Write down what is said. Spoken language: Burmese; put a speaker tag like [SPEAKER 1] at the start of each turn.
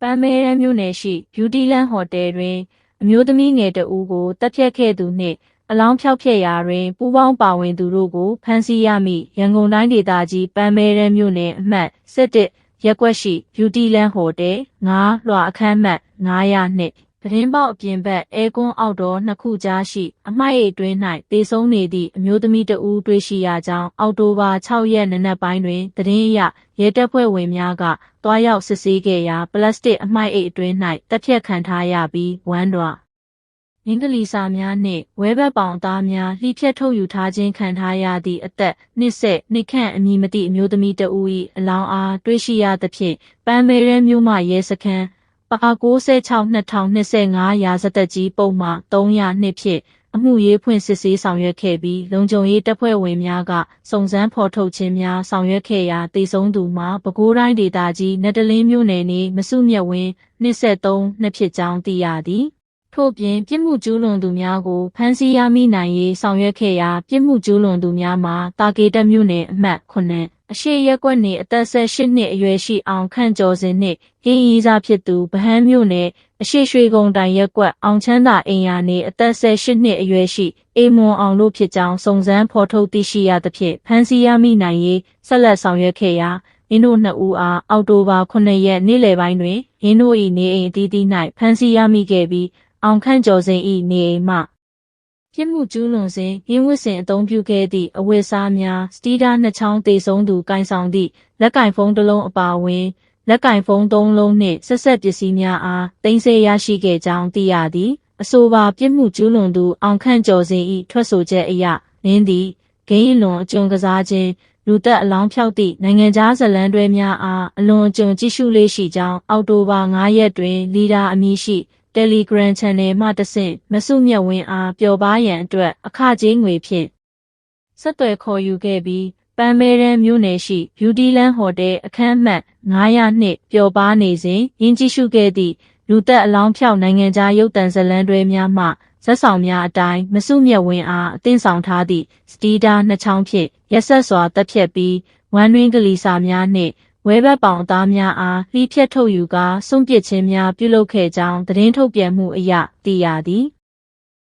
[SPEAKER 1] ပန်းမဲရန်မြို့နယ်ရှိ Beauty Land Hotel တွင် အမျိုးသမီးငယ်တဦးကိုတပ်ဖြတ်ခဲ့သူနှင့်အလောင်းဖျောက်ဖျက်ရာတွင်ပူးပေါင်းပါဝင်သူတို့ကိုဖမ်းဆီးရမိရန်ကုန်တိုင်းဒေသကြီးပန်းမဲရန်မြို့နယ်အမှတ်17ရပ်ကွက်ရှိ Beauty Land Hotel 9လွှာအခန်းမှတ်900နှင့် သတင်းပေါက်အပြင်ဘက်အဲကွန်းအောက်တော်နှစ်ခုကြားရှိ အမိုက်အိတ်တွင်း၌တေဆုံးနေသည့်အမျိုးသမီးတဦးတွေ့ရှိရကြောင်းအောက်တိုဘာ6ရက်နံနက်ပိုင်းတွင်သတင်းအရရဲတပ်ဖွဲ့ဝင်များကတွားရောက်စစ်ဆေးခဲ့ရာပလတ်စတစ်အမိုက်အိတ်အတွင်း၌တပ်ဖြတ်ခံထားရပြီးဝမ်းတော်မင်္ဂလီစာများနှင့်ဝဲဘက်ပေါင်သားများလှိဖြတ်ထုတ်ယူထားခြင်းခံထားရသည့်အသက်နှစ်ဆက်နှစ်ခန့်အမည်မသိအမျိုးသမီးတဦး၏အလောင်းအားတွေ့ရှိရသဖြင့်ပန်းမဲရဲမြို့မှရဲစခန်း ပါ96-2025ရာဇသက်ကြီးပုံမှ300နှစ်ဖြင့်အမှုရေးဖွင့်စစ်ဆေးဆောင်ရွက်ခဲ့ပြီးလုံခြုံရေးတပ်ဖွဲ့ဝင်များကစုံစမ်းဖော်ထုတ်ခြင်းများဆောင်ရွက်ခဲ့ရာတည်ဆုံးသူမှာပဲခူးတိုင်းဒေသကြီးနတ်တလင်းမြို့နယ်နေမစုမြတ်ဝင်း23နှစ်ဖြစ်ကြောင်းသိရသည်ထို့ပြင်ပြစ်မှုကျူးလွန်သူများကိုဖမ်းဆီးရမိနိုင်ရေးဆောင်ရွက်ခဲ့ရာပြစ်မှုကျူးလွန်သူများမှာတာကေတက်မြို့နယ်အမှတ်9 အရှိရက်ကွက်နေအသက်18နှစ်အရွယ်ရှိအောင်ခန့်ကျော်စင်နှင့်ဟင်းရီးစားဖြစ်သူဗဟန်းမြို့နယ်အရှိရွှေကုံတိုင်ရက်ကွက်အောင်ချမ်းသာအိမ်ယာနေအသက်18နှစ်အရွယ်ရှိအေမွန်အောင်တို့ဖြစ်ကြောင်းစုံစမ်းဖော်ထုတ်သိရှိရသဖြင့်ဖမ်းဆီးရမိနိုင်ရေးဆက်လက်ဆောင်ရွက်ခဲ့ရာရင်းတို့နှစ်ဦးအားအောက်တိုဘာ9ရက်နေ့လယ်ပိုင်းတွင်ရင်းတို့၏နေအိမ်အသီးသီး၌ဖမ်းဆီးရမိခဲ့ပြီးအောင်ခန့်ကျော်စိန်၏နေအိမ်မှ ပြစ်မှုကျူးလွန်စဉ်ရင်းဝတ်စဉ်အသုံးပြုခဲ့သည့်အဝတ်အစားများစတီးဒါးနှစ်ချောင်းတေဆုံးသူကင်ဆောင်သည့်လက်ကင်ဖုံးတစ်လုံးအပါအဝင်လက်ကင်ဖုံးသုံးလုံးနှင့်ဆက်ဆက်ပစ္စည်းများအားတင်ဆက်ရရှိခဲ့ကြောင်းသိရသည်အဆိုပါပြစ်မှုကျူးလွန်သူအောင်ခန့်ကျော်စိန်၏ထွက်ဆိုချက်အရလင်းသည်ဂိမ်းအလွန်အကျွံကစားခြင်းလူသက်အလောင်းဖြောက်သည့်နိုင်ငံခြားဇလံတွဲများအားအလွန်အကျွံကြည့်ရှုလေးရှိကြောင်းအောက်တိုဘာ9ရက်တွင်လီဒါအမည်ရှိ Telegram Channel မှတဆင့်မစုမြတ်ဝင်းအားပျော်ပါရန်အတွက်အခကြေးငွေဖြင့်ဆက်သွယ်ခေါ်ယူခဲ့ပြီးပန်းမဲရန်မြို့နယ်ရှိ Beauty Land Hotel အခန်းမှတ်900နှင့်ပျော်ပါနေစဉ်ရင်းကြည့်ရှုခဲ့သည့်လူသက်အလောင်းဖြောက်နိုင်ငံခြားရုပ်တံဇလံတွဲများမှဇက်ဆောင်များအတိုင်းမစုမြတ်ဝင်းအားအသင့်ဆောင်ထားသည့်စတီဒါနှစ်ချောင်းဖြင့်ရက်ဆက်စွာတက်ဖြတ်ပြီးဝမ်းတွင်းကလေးစာများနှင့် ဝဲဘက်ပေါင်သားများအားလှိဖြတ်ထုတ်ယူကာစွန့်ပစ်ခြင်းများပြုလုပ်ခဲ့ကြောင်းသတင်းထုတ်ပြန်မှုအရသိရသည်